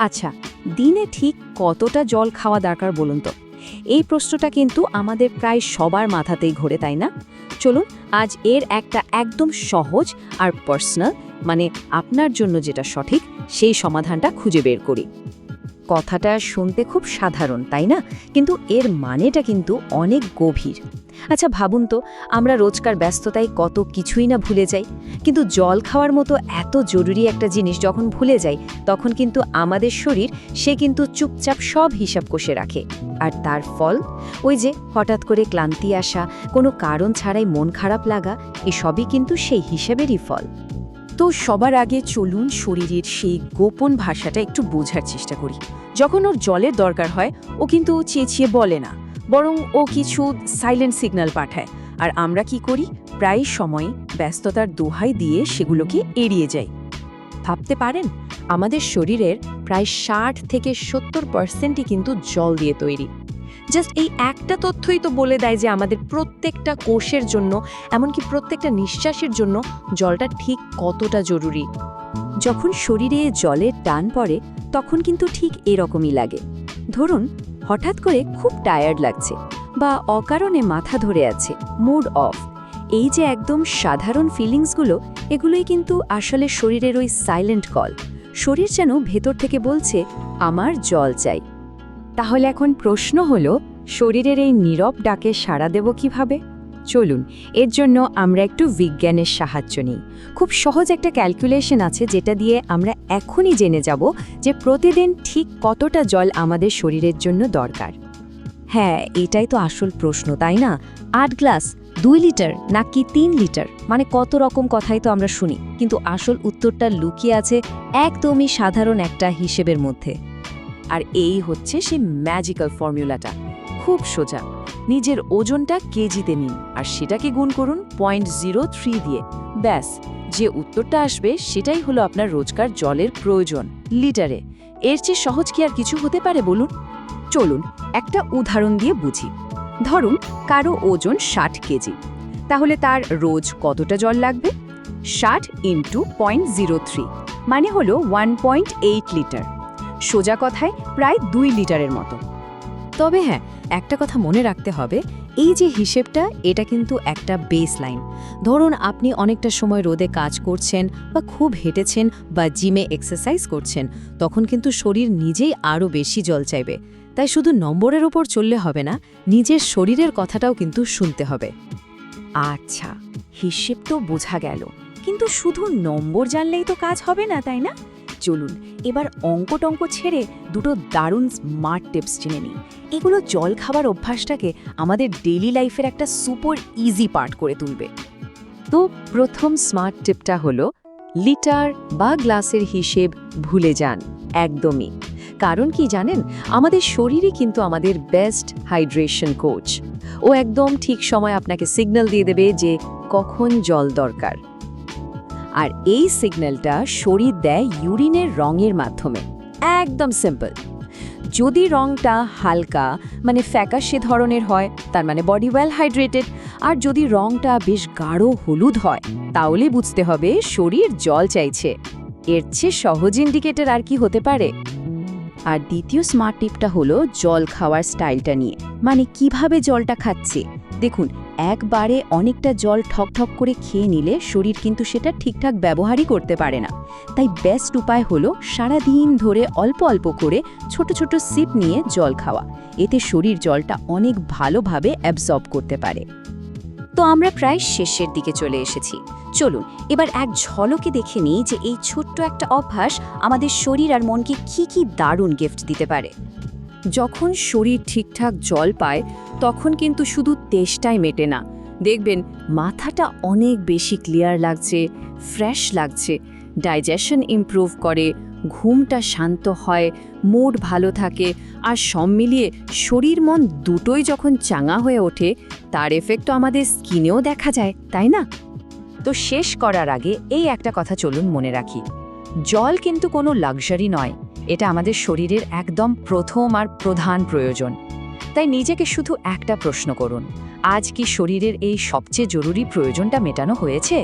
আচ্ছা দিনে ঠিক কতটা জল খাওয়া দরকার বলুন তো? এই প্রশ্নটা কিন্তু আমাদের প্রায় সবার মাথাতেই ঘোরে, তাই না? চলুন, আজ এর একটা একদম সহজ আর পার্সোনাল মানে আপনার জন্য যেটা সঠিক, সেই সমাধানটা খুঁজে বের করি। কথাটা শুনতে খুব সাধারণ, তাই না? কিন্তু এর মানেটা কিন্তু অনেক গভীর। আচ্ছা ভাবুন তো, আমরা রোজকার ব্যস্ততায় কত কিছুই না ভুলে যাই। কিন্তু জল খাওয়ার মতো এত জরুরি একটা জিনিস যখন ভুলে যাই, তখন কিন্তু আমাদের শরীর, সে কিন্তু চুপচাপ সব হিসাব কষে রাখে। আর তার ফল? ওই যে, হঠাৎ করে ক্লান্তি আসা, কোনো কারণ ছাড়াই মন খারাপ লাগা, এসবই কিন্তু সেই হিসেবেরই ফল। তো সবার আগে চলুন শরীরের সেই গোপন ভাষাটা একটু বোঝার চেষ্টা করি। যখন ওর জলের দরকার হয়, ও কিন্তু চেঁচিয়ে বলে না, বরং ও কিছু সাইলেন্ট সিগন্যাল পাঠায়। আর আমরা কি করি? প্রায় সময় ব্যস্ততার দোহাই দিয়ে সেগুলোকে এড়িয়ে যাই। ভাবতে পারেন, আমাদের শরীরের প্রায় ষাট থেকে সত্তর পার্সেন্টই কিন্তু জল দিয়ে তৈরি। জাস্ট এই একটা তথ্যই তো বলে দেয় যে আমাদের প্রত্যেকটা কোষের জন্য, এমনকি প্রত্যেকটা নিঃশ্বাসের জন্য জলটা ঠিক কতটা জরুরি। যখন শরীরে জলের টান পড়ে তখন কিন্তু ঠিক এরকমই লাগে। ধরুন, হঠাৎ করে খুব টায়ার্ড লাগছে বা অকারণে মাথা ধরে আছে মুড অফ এই যে একদম সাধারণ ফিলিংসগুলো এগুলোই কিন্তু আসলে শরীরের ওই সাইলেন্ট কল শরীর যেন ভেতর থেকে বলছে, আমার জল চাই। তাহলে এখন প্রশ্ন হলো, শরীরের এই নীরব ডাকে সাড়া দেব কীভাবে? চলুন, এর জন্য আমরা একটু বিজ্ঞানের সাহায্য নিই। খুব সহজ একটা ক্যালকুলেশন আছে যেটা দিয়ে আমরা এখনই জেনে যাব যে প্রতিদিন ঠিক কতটা জল আমাদের শরীরের জন্য দরকার। হ্যাঁ এটাই তো আসল প্রশ্ন, তাই না? আট গ্লাস, দুই লিটার নাকি তিন লিটার? মানে কত রকম কথাই তো আমরা শুনি, কিন্তু আসল উত্তরটা লুকিয়ে আছে একদমই সাধারণ একটা হিসেবের মধ্যে। আর এই হচ্ছে সেই ম্যাজিক্যাল ফর্মুলাটা খুব সোজা। নিজের ওজনটা কেজিতে নিন আর সেটাকে গুণ করুন পয়েন্ট জিরো থ্রি দিয়ে। ব্যাস, যে উত্তরটা আসবে সেটাই হলো আপনার রোজকার জলের প্রয়োজন, লিটারে। এর চেয়ে সহজ কি আর কিছু হতে পারে বলুন? চলুন, একটা উদাহরণ দিয়ে বুঝি। ধরুন, কারও ওজন ষাট কেজি। তাহলে তার রোজ কতটা জল লাগবে? ষাট ইন্টু পয়েন্ট জিরো থ্রি মানে হলো ওয়ান পয়েন্ট এইট লিটার সোজা কথায় প্রায় দুই লিটারের মতো। তবে হ্যাঁ একটা কথা মনে রাখতে হবে, এই যে হিসেবটা, এটা কিন্তু একটা বেস লাইন ধরুন আপনি অনেকটা সময় রোদে কাজ করছেন বা খুব হেঁটেছেন বা জিমে এক্সারসাইজ করছেন, তখন কিন্তু শরীর নিজেই আরও বেশি জল চাইবে। তাই শুধু নম্বরের ওপর চললে হবে না, নিজের শরীরের কথাটাও কিন্তু শুনতে হবে। আচ্ছা হিসেব তো বোঝা গেল। কিন্তু শুধু নম্বর জানলেই তো কাজ হবে না, তাই না? চলুন, এবার অঙ্ক টঙ্ক ছেড়ে দুটো দারুণ স্মার্ট টিপস জেনে নিই। এগুলো জল খাবার অভ্যাসটাকে আমাদের ডেইলি লাইফের একটা সুপার ইজি পার্ট করে তুলবে। তো প্রথম স্মার্ট টিপটা হলো, লিটার বা গ্লাসের হিসেব ভুলে যান, একদমই। কারণ কি জানেন? আমাদের শরীরই কিন্তু আমাদের বেস্ট হাইড্রেশন কোচ ও একদম ঠিক সময় আপনাকে সিগন্যাল দিয়ে দেবে যে কখন জল দরকার। আর এই সিগন্যালটা শরীর দেয় ইউরিনের রঙের মাধ্যমে। একদম সিম্পল। যদি রংটা হালকা মানে ফ্যাকাশে ধরনের হয়, তার মানে বডি ওয়েল হাইড্রেটেড, আর যদি রংটা বেশ গাঢ় হলুদ হয়, তাহলে বুঝতে হবে শরীর জল চাইছে। এর চেয়ে সহজ ইন্ডিকেটর আর কি হতে পারে? আর দ্বিতীয় স্মার্ট টিপটা হলো জল খাওয়ার স্টাইলটা নিয়ে। মানে কীভাবে জলটা খাচ্ছে? দেখুন একবারে অনেকটা জল ঠকঠক করে খেয়ে নিলে শরীর কিন্তু সেটা ঠিকঠাক ব্যবহারই করতে পারে না। তাই বেস্ট উপায় হলো সারাদিন ধরে অল্প অল্প করে ছোট ছোট সিপ নিয়ে জল খাওয়া। এতে শরীর জলটা অনেক ভালোভাবে অ্যাবজর্ব করতে পারে। তো আমরা প্রায় শেষের দিকে চলে এসেছি। চলুন, এবার এক ঝলকে দেখে নিই যে এই ছোট্ট একটা অভ্যাস আমাদের শরীর আর মনকে কি কি দারুণ গিফট দিতে পারে। যখন শরীর ঠিকঠাক জল পায়, তখন কিন্তু শুধু তেষ্টাই মেটে না। দেখবেন, মাথাটা অনেক বেশি ক্লিয়ার লাগছে, ফ্রেশ লাগছে, ডাইজেশন ইমপ্রুভ করে, ঘুমটা শান্ত হয়, মুড ভালো থাকে, আর সব মিলিয়ে শরীর মন দুটোই যখন চাঙা হয়ে ওঠে, তার এফেক্ট তো আমাদের স্কিনেও দেখা যায়, তাই না? তো শেষ করার আগে এই একটা কথা চলুন মনে রাখি। জল কিন্তু কোনো লাক্সারি নয়। এটা আমাদের শরীরের একদম প্রথম আর প্রধান প্রয়োজন। তাই নিজেকে শুধু একটা প্রশ্ন করুন, আজ কি শরীরের এই সবচেয়ে জরুরি প্রয়োজনটা মেটানো হয়েছে?